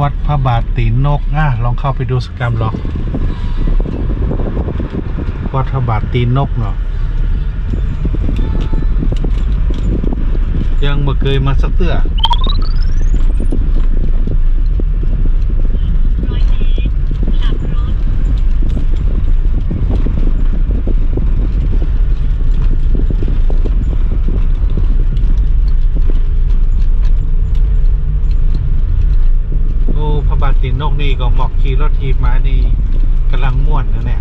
วัดพระบาทตีนนกอะลองเข้าไปดูสกรรมหรอก วัดพระบาทตีนนกเนาะยังบ่เคยมาสักเตื้อ ร้อยเมตรกลับรถ โอ้พระบาท ตีนนกนี่ก็เหมาะขี่รถทีมานี่กำลังม่วนนะเนี่ย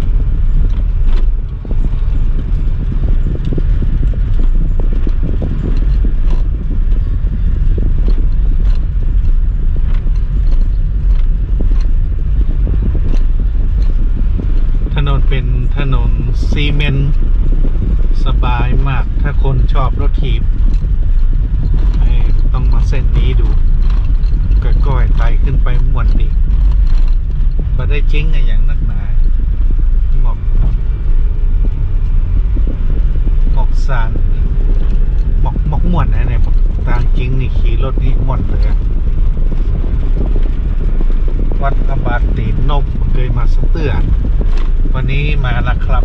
ถนนเป็นถนนซีเมนต์สบายมากถ้าคนชอบรถทีบต้องมาเส้นนี้ดู ก็ก้อยไตขึ้นไปม่วนดีมาได้จริงอะอย่างนักหนาหมอกหมอกสารหมอกหมอกม่วนนะเนี่ยหมอกตางจริงนี่ขี่รถนี่ม่วนเลยวัดพระบาทตีนนกเคยมาสเตือวันนี้มาแล้วครับ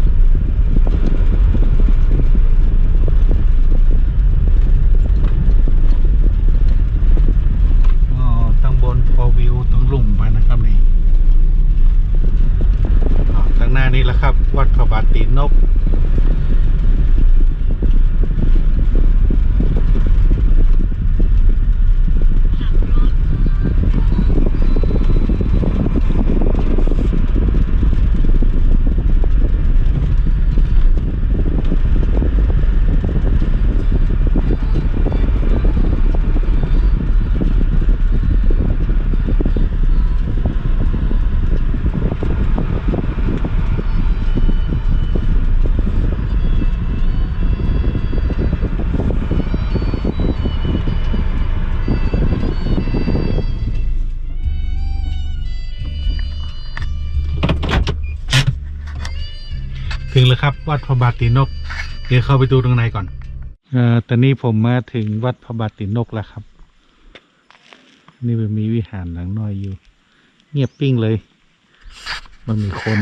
งแล้วครับวัดพระบาทตีนก เดี๋ยวเข้าไปดูตรงในก่อนเอ่อตอนนี้ผมมาถึงวัดพระบาทตีนกแล้วครับ นี่มันมีวิหารหลังน้อยอยู่ เงียบปิ้งเลย มันมีคน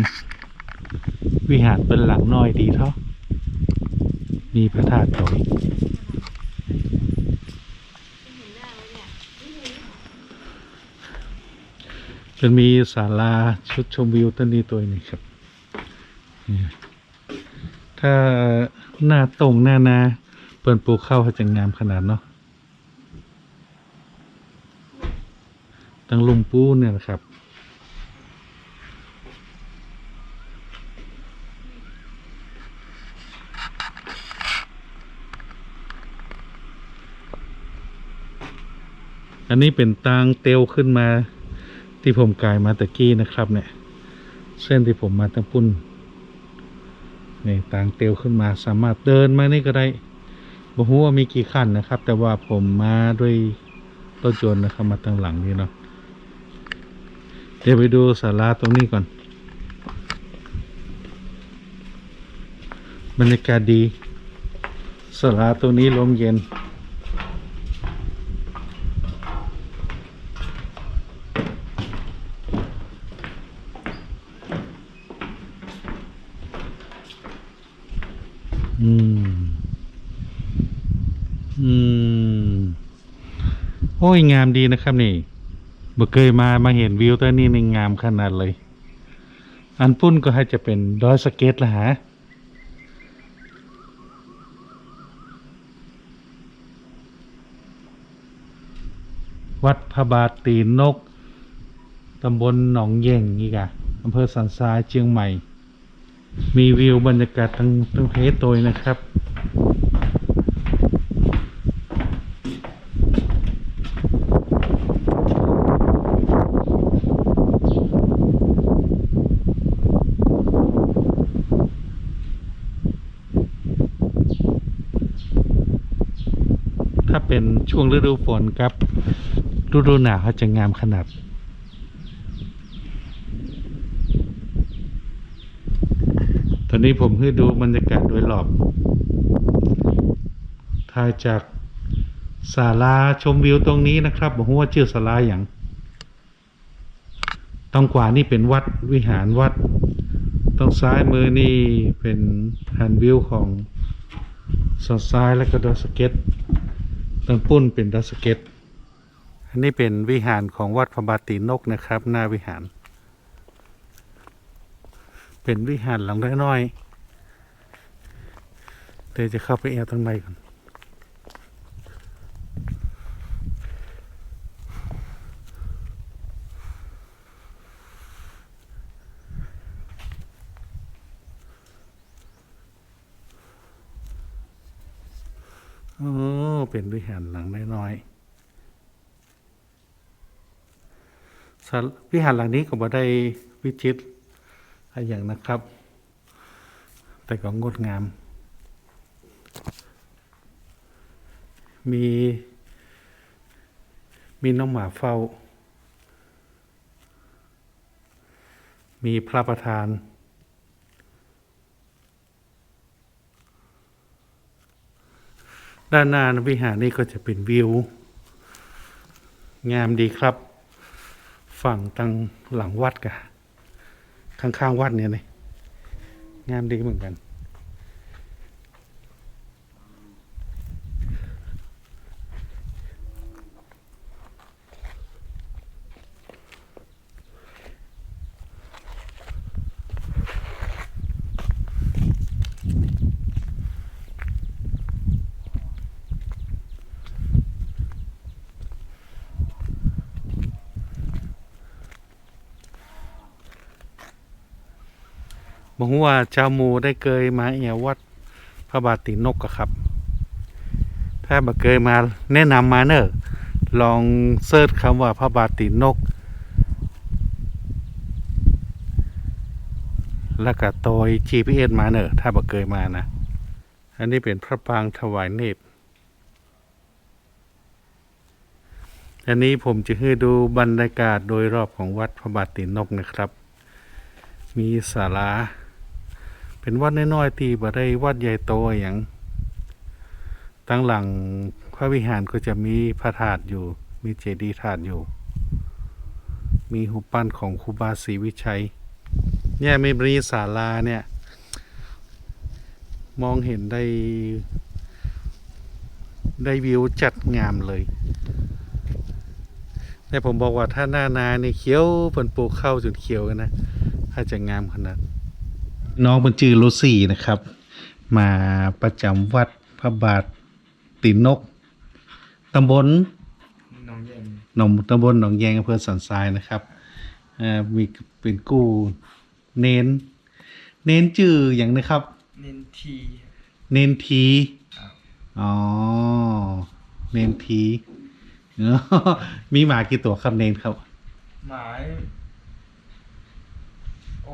วิหารเป็นหลังน้อยดีเท่ามีพระธาตุตอยจะมีศาลาชุดชมวิวต้นนี้ตัวนึงครับ ถ้าหน้าตรงหน้านาเปิ่นปลูกข้าวให้จะงามขนาดเนาะตั้งลุมปูเนี่ยนะครับอันนี้เป็นตางเตียวขึ้นมาที่ผมกายมาตะกี้นะครับเนี่ย เส้นที่ผมมาตั้งปุ่น นี่ต่างเตียวขึ้นมาสามารถเดินมานี่ก็ได้บอกว่ามีกี่ขั้นนะครับ แต่ว่าผมมาด้วยรถยนต์นะครับมาทางหลังนี่เนาะเดี๋ยวไปดูศาลาตรงนี้ก่อน บรรยากาศดีศาลาตรงนี้ลมเย็น อืม อืม โอ้ย งามดีนะครับนี่บ่เคยมามาเห็นวิวตัวนี้นี่งามขนาดเลย อันปุ้นก็ให้จะเป็นดอยสเก็ตละฮะวัดพระบาทตีนนก ตำบลหนองเย่งนี่กะอำเภอสันทรายเชียงใหม่ มีวิวบรรยากาศทั้งทั้งเพโตยนะครับ ถ้าเป็นช่วงฤดูฝนครับ ฤดูหนาวเขาจะงามขนาด ตอนนี้ผมให้ดูบรรยากาศโดยรอบถ่ายจากศาลาชมวิวตรงนี้นะครับบอกว่าชื่อศาลาอย่างต้องขวานี่เป็นวัดวิหารวัดต้องซ้ายมือนี่เป็นแผนวิวของสอดซ้ายแล้วก็ดอสเก็ตตางปุ้นเป็นดอสเก็ตอันนี้เป็นวิหารของวัดพระบาตินกนะครับ หน้าวิหาร เป็นวิหารหลังน้อยๆเดี๋ยวจะเข้าไปแอวตรงในก่อนโอ้เป็นวิหารหลังน้อยๆวิหารหลังนี้ก็บ่ได้วิจิตร อะไรอย่างนะครับ แต่ก็งดงาม มี มีน้องหมาเฝ้า มีพระประธาน ด้านหน้าวิหารนี่ก็จะเป็นวิว งามดีครับ ฝั่งทางหลังวัดกะ ข้างๆวัดเนี่ยนี่งามดีเหมือนกัน บอกว่าเจ้าหมูได้เคยมาเอววัดพระบาทตินกอะครับ ถ้าบ่เคยมาแนะนำมาเนอะลองเสิร์ชคำว่าพระบาทตินก แล้วก็โตย GPS มาเนอะถ้าบ่เคยมานะ อันนี้เป็นพระปรางถวายเนตรอันนี้ผมจะให้ดูบรรยากาศโดยรอบของวัดพระบาทตินกนะครับ มีศาลา เป็นวัดน้อยๆที่บ่ได้วัดใหญ่โตอย่างตั้งหลังพระวิหารก็จะมีพระธาตุอยู่ มีเจดีย์ธาตุอยู่ มีหูปปั้นของครูบาศรีวิชัย เนี่ยมีบรีศาลาเนี่ย มองเห็นได้ได้วิวจัดงามเลยแต่ผมบอกว่าถ้าหน้านานี่เขียวเปนปลูกข้าวจนเขียวกันนะ ถ้าจะงามขนาด น้องเป็นจือลูซี่นะครับ มาประจำวัดพระบาทตินกตำบลน้องเย็นหนองตำบลหนองแยงอำเภอสันทรายนะครับอ่ามีเป็นกู้เน้น เน้นจื่ออย่างนะครับ เน้นที เน้นทีครับอ๋อเน้นทีเออมีหมากี่ตัวครับเน้นครับหมายโอ้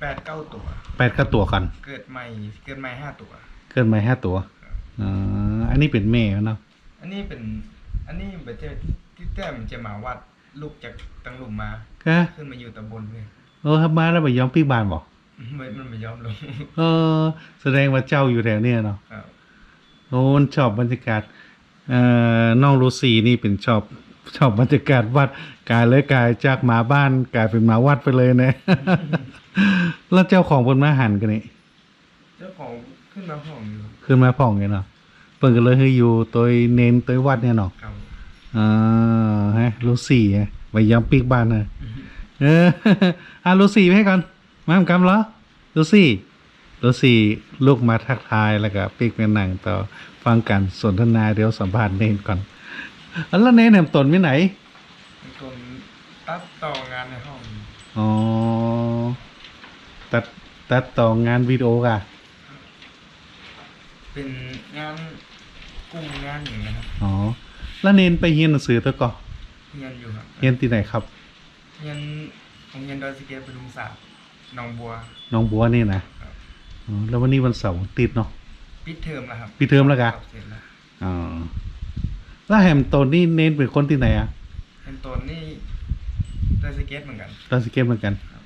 แปดเก้าตัว แปดก็ตัวกัน เกิดใหม่เกิดใหม่ห้าตัว เกินมาห้าตัวอ๋ออันนี้เป็นแม่เนาะอันนี้เป็น อันนี้เป็นเจ้าที่แต้มจะมาวัดลูกจากตังหลุมมา ก็ขึ้นมาอยู่ตำบลเลยเออทำมาแล้วไปย้อมปีกบานบอกไม่มันไม่ยอมลงเออ แสดงว่าเจ้าอยู่แถวเนี้ยเนาะครับโอ้ชอบบรรยากาศเอ่อน้องลูซี่นี่เป็นชอบ ชอบบรรยากาศวัดกลายเลยกลายจากหมาบ้านกลายเป็นหมาวัดไปเลยนะ แล้วเจ้าของบนมาหันกันนี่เจ้าของขึ้นมาห้องอยู่ขึ้นมาพ่องไงเนาะเปิ่นก็เลยให้อยู่ตัวเน้นตัววัดเนี่ยเนาะครับอ่าฮะลูซี่ฮะไปย้ำปีกบ้านนะเอออะลูซี่ไปให้ก่อนมาทำกรรมเหรอลูซี่ลูซี่ลูกมาทักทายแล้วก็ปีกเป็นหนังต่อฟังกันสนทนาเดี๋ยวสัมภาษณ์เนนก่อนอัน แล้วเนนแหมตนไม่ไหนเป็นคนตัดต่องานในห้องอ๋อตัดตัดต่องานวิดีโอกะเป็นงานกลุ่มงานอย่างนะครับอ๋อแล้วเนนไปเรียนหนังสือตัวก่อนเรียนอยู่ครับเรียนที่ไหนครับเรียนโรงเรียนดอยสะเก็ตปทุมศาสตร์หนองบัวน้องบัวนี่นะครับอ๋อแล้ววันนี้วันเสาร์ติดเนาะปิดเทอมแล้วครับปิดเทอมแล้วกะเสร็จแล้วอ๋อ แล้วแฮมโตนนี่เน้นเป็นคนที่ไหนอะเป็นตนนี่ดอยสะเก็ตเหมือนกันตาสเก็ตเหมือนกันครับ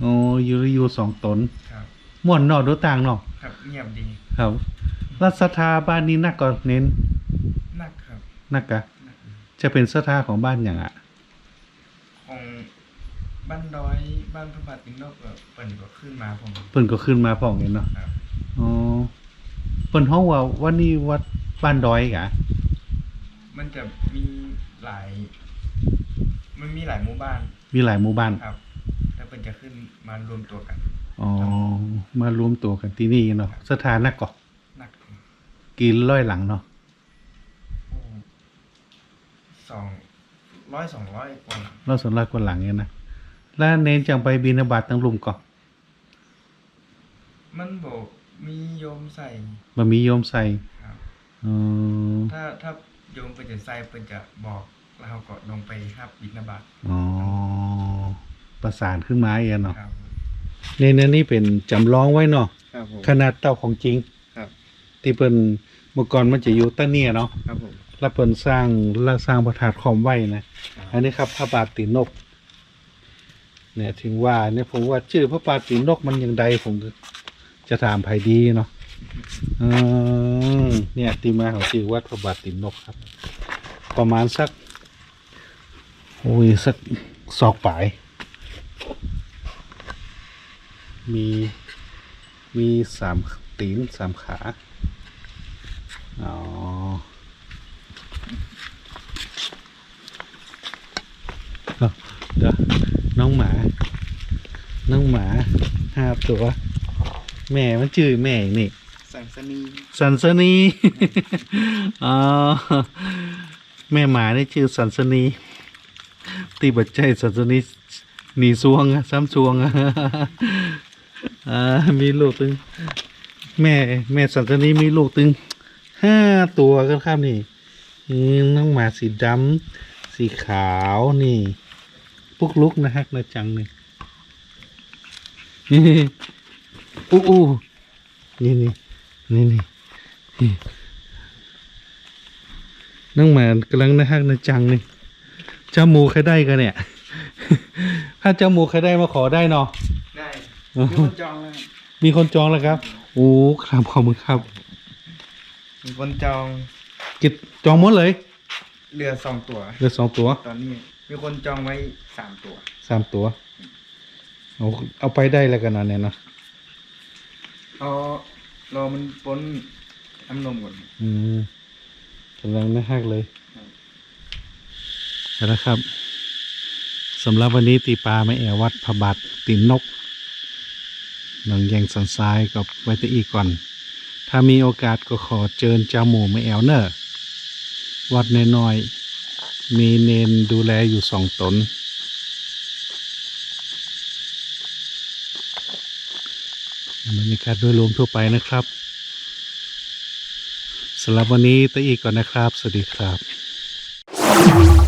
โอ้อยู่อยู่สองตนครับม่วนเนอกดูต่างเนาะครับเงียบดีครับรัฐสถาบ้านนี้นักก็เน้นนักครับนักกะนักจะเป็นสถาของบ้านอย่างอะของบ้านดอยบ้านพระบาทตินกก็เปิ่นก็ขึ้นมาผมเพิ่นก็ขึ้นมาพร้อมกันเนาะครับอ๋อเพิ่นฮ้องว่าว่านี่วัดบ้านดอยกะ มันจะมีหลาย มันมีหลายหมู่บ้านมีหลายหมู่บ้านครับ แล้วเปิ่นจะขึ้นมารวมตัวกัน อ๋อ มารวมตัวกันที่นี่เนาะสถานะก็หนักกินร้อยหลังเนาะโอ้สองร้อยสองร้อยกว่าหลังเราสวนร้อยกว่าหลังเนี่ยนะ แล้วเน้นจังไปบินาบาตตั้งลุมก็มันบอกมีโยมใส่บ่มีโยมใส่ครับอ๋อถ้าถ้า โยมเปิ่นจะใส่เปิ่นจะบอกแล้วเราก็ลงไปครับบิณฑบาตอ๋อประสานขึ้นมาเองเนาะครับ ในนั้นนี่เป็นจำลองไว้เนาะครับผม ขนาดเต้าของจริงครับ ที่เปิ้นเมื่อก่อนมันจะอยู่ใต้เนี่ยเนาะครับผม แล้วเปิ้นสร้างแล้วสร้างพระธาตุคอมไว้นะอันนี้ครับพระบาทตีนก เนี่ยถึงว่าเนี่ยผมว่าชื่อพระบาทตีนกมันยังใดผมจะถามภัยดีเนาะ อืมเนี่ยที่มาของชื่อวัดพระบาทตีนกครับ ประมาณสัก โอ้ย สักศอกปลาย มีมีสามตีนสามขา อ๋อเอาเดี๋ยวน้องหมา น้องหมาห้าตัว แม่มันชื่อแม่นี่ สังสนีสันสนีอ๋อแม่หมานี่ชื่อสันสนีตีบัจใจสันสนีหนีซวงอะซ้ำซวงอะอ่ามีลูกตึง แม่แม่สันสนีมีลูกตึงห้าตัวกันครับนี่น้องหมาสีดำสีขาวนี่ปุกลุกนะฮักนะจังนี่อู้อู้นี่นี่ นี่นี่นี่น้องหมากำลังนะฮักนะจังนี่เจ้าหมูใครได้กันเนี่ย ถ้าเจ้าหมูใครได้มาขอได้เนาะได้อ๋อมีคนจองแล้วมีคนจองแล้วครับโอ้ครับขอบคุณครับ มีคนจองจิตจองหมดเลยเรือสองตัวเหลือสองตัว ตอนนี้มีคนจองไว้สามตัวสามตัวเอาเอาไปได้แล้วกันนะเนี่ยเนาะรอ รอมันพ้นน้ำนมก่อน อืมกำลังน่าฮักเลยเอาละครับสำหรับวันนี้ตีปลาไม่แอววัดพระบาทตีนนกหนองแยงสันทรายกับไวตอีก่อน ถ้ามีโอกาสก็ขอเจิญเจ้าหมูไม่แอวเนอร์วัดน้อยๆมีเนนดูแลอยู่สองตน บรรยากาศโดยรวมทั่วไปนะครับสำหรับวันนี้ตะอีกก่อนนะครับ สวัสดีครับ